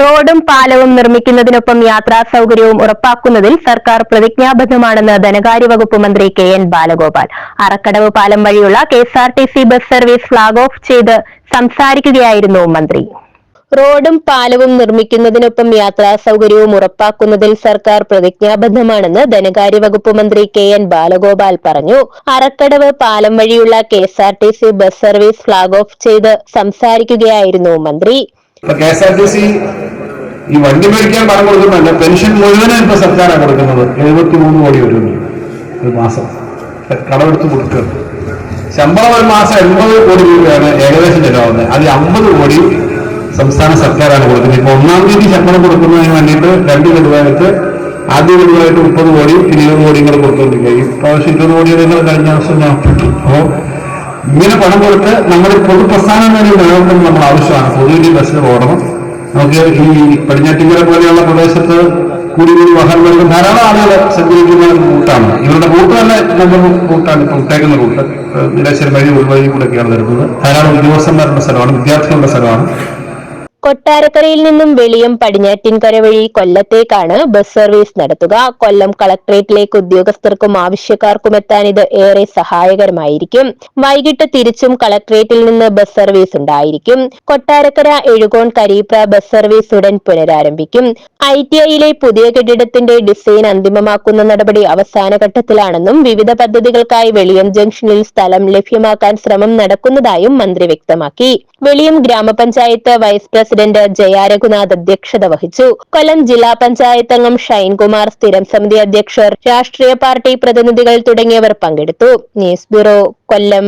റോഡും പാലവും നിർമ്മിക്കുന്നതിനൊപ്പം യാത്രാ സൗകര്യവും ഉറപ്പാക്കുന്നതിൽ സർക്കാർ പ്രതിജ്ഞാബദ്ധമാണെന്ന് ധനകാര്യ വകുപ്പ് മന്ത്രി കെ എൻ ബാലഗോപാൽ. അറക്കടവ് പാലം വഴിയുള്ള K S R T C bus service flag off ചെയ്ത് സംസാരിക്കുകയായിരുന്നു മന്ത്രി. റോഡും പാലവും നിർമ്മിക്കുന്നതിനൊപ്പം യാത്രാ സൗകര്യവും ഉറപ്പാക്കുന്നതിൽ സർക്കാർ പ്രതിജ്ഞാബദ്ധമാണെന്ന് ധനകാര്യ വകുപ്പ് മന്ത്രി കെ എൻ ബാലഗോപാൽ പറഞ്ഞു. അറക്കടവ് പാലം വഴിയുള്ള K S R T C bus service flag off ചെയ്ത് സംസാരിക്കുകയായിരുന്നു മന്ത്രി. K S R T C ഈ വണ്ടി മേടിക്കാൻ പണം കൊടുക്കുന്നുണ്ട് പെൻഷൻ മുഴുവനും ഇപ്പൊ സർക്കാരാണ് കൊടുക്കുന്നത്. എഴുപത്തി മൂന്ന് കോടി വരുന്നു ഒരു മാസം. കടമെടുത്ത് കൊടുക്കുക. ശമ്പളം ഒരു മാസം എൺപത് കോടി രൂപയാണ് ഏകദേശം ചെലവാകുന്നത്. അതിൽ അമ്പത് കോടി സംസ്ഥാന സർക്കാരാണ് കൊടുക്കുന്നത്. ഇപ്പൊ ഒന്നാം തീയതി ശമ്പളം കൊടുക്കുന്നതിന് വേണ്ടിയിട്ട് രണ്ട് ഗഡുവായിട്ട് ആദ്യ ഗഡുവായിട്ട് മുപ്പത് കോടി ഇരുപത് കോടി കൂടെ കൊടുത്തുകൊണ്ടിരിക്കുക ഈ പ്രാവശ്യം ഇരുപത് കോടി നിങ്ങൾ കഴിഞ്ഞ ദിവസം ഞാൻ അപ്പോ ഇങ്ങനെ പണം കൊടുത്ത് നമ്മൾ പൊതുപ്രസ്ഥാനം വേണ്ടി നിലനിർത്തുന്നത് നമ്മൾ ആവശ്യമാണ്. പൊതുവിന്റെ ബസ്സിൽ ഓടണം നമുക്ക് ഈ പടിഞ്ഞാറ്റിങ്കര പോലെയുള്ള പ്രദേശത്ത് കൂടി കൂടി വാഹനങ്ങൾക്ക് ധാരാളം ആളുകൾ സഞ്ചരിക്കുന്ന ഒരു റൂട്ടാണ്. ഇവരുടെ റൂട്ട് തന്നെ നമ്മൾ റൂട്ടാണ്. ഇപ്പൊ ഇട്ടേക്കുന്ന റൂട്ട് നിരാശ്വരം വഴി ഒരു വഴി കൂടെയൊക്കെയാണ് വരുന്നത്. ധാരാളം ഉദ്യോഗസ്ഥന്മാരുടെ സ്ഥലമാണ് വിദ്യാർത്ഥികളുടെ സ്ഥലമാണ്. കൊട്ടാരക്കരയിൽ നിന്നും വെളിയം പടിഞ്ഞാറ്റിൻകര വഴി കൊല്ലത്തേക്കാണ് ബസ് സർവീസ് നടത്തുക. കൊല്ലം കളക്ട്രേറ്റിലേക്ക് ഉദ്യോഗസ്ഥർക്കും ആവശ്യക്കാർക്കും എത്താൻ ഇത് ഏറെ സഹായകരമായിരിക്കും. വൈകിട്ട് തിരിച്ചും കളക്ട്രേറ്റിൽ നിന്ന് ബസ് സർവീസ് ഉണ്ടായിരിക്കും. കൊട്ടാരക്കര എഴുകോൺ കരീപ്ര ബസ് സർവീസ് ഉടൻ പുനരാരംഭിക്കും. ഐ ടി ഐയിലെ പുതിയ കെട്ടിടത്തിന്റെ ഡിസൈൻ അന്തിമമാക്കുന്ന നടപടി അവസാന ഘട്ടത്തിലാണെന്നും വിവിധ പദ്ധതികൾക്കായി വെളിയം ജംഗ്ഷനിൽ സ്ഥലം ലഭ്യമാക്കാൻ ശ്രമം നടക്കുന്നതായും മന്ത്രി വ്യക്തമാക്കി. വെളിയം ഗ്രാമപഞ്ചായത്ത് വൈസ് പ്രസിഡന്റ് ജയ രഘുനാഥ് അധ്യക്ഷത വഹിച്ചു. കൊല്ലം ജില്ലാ പഞ്ചായത്ത് അംഗം ഷൈൻകുമാർ സ്ഥിരം സമിതി അധ്യക്ഷർ രാഷ്ട്രീയ പാർട്ടി പ്രതിനിധികൾ തുടങ്ങിയവർ പങ്കെടുത്തു. News bureau Kollam.